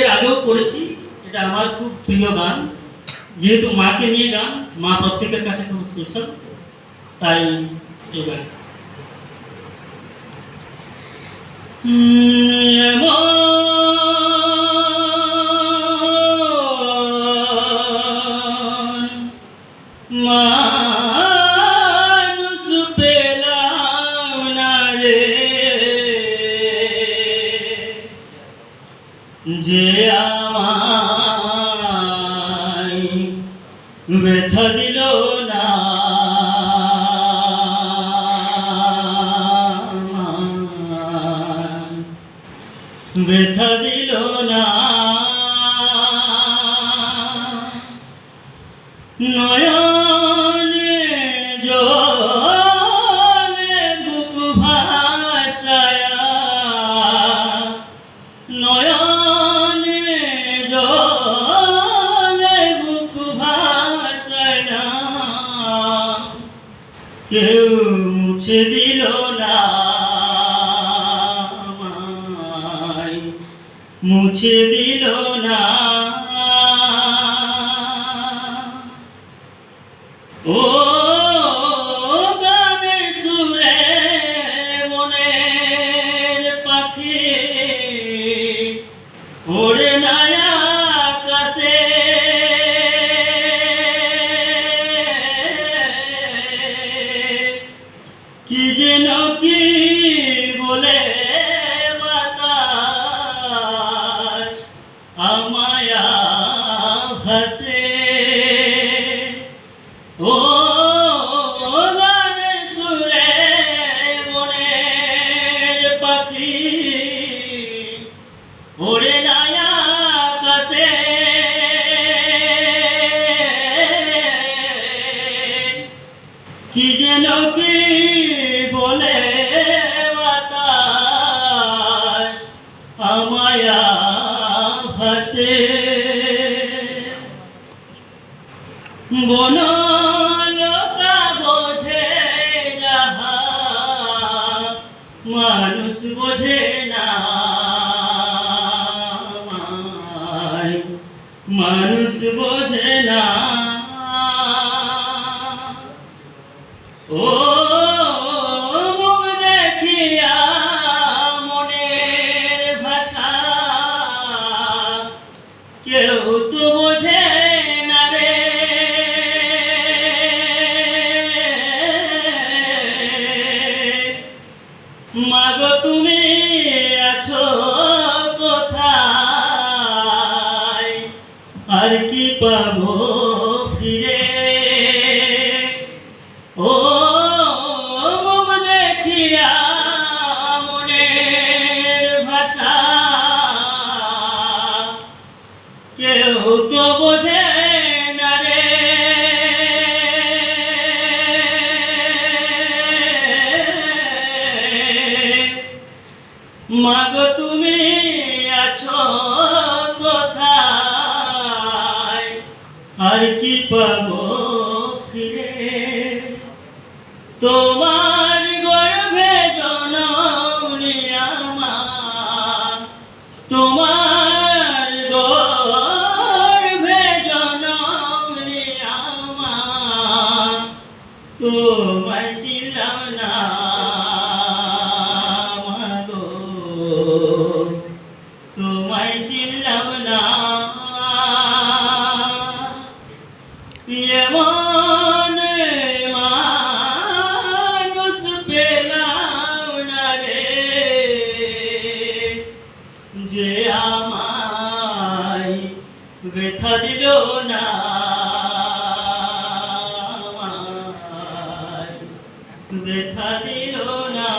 এর আগেও করেছি, এটা আমার খুব প্রিয় গান। যেহেতু মাকে নিয়ে গান, মা প্রত্যেকের কাছে খুব স্পেশাল তাই এই গান। ব্যথা দিল না। ব্যথা দিল না। নয়নে জলে বুক ভাসায়া। নয়নে কেউ মুছে দিল না মুছে দিল না। ও ওরে নায়া কাছে। কি যেন কি বলে বাতাস, আমায়া ভাসে। বনলতা বোঝে যাহা, মানুষ বোঝে না। মানুষ বোঝে না। ও কেউ তো বোঝে না রে। মাগ তুমি আছো কোথায়? আর কি পাবো? যে আমায় ব্যথা দিল না ব্যথা দিল না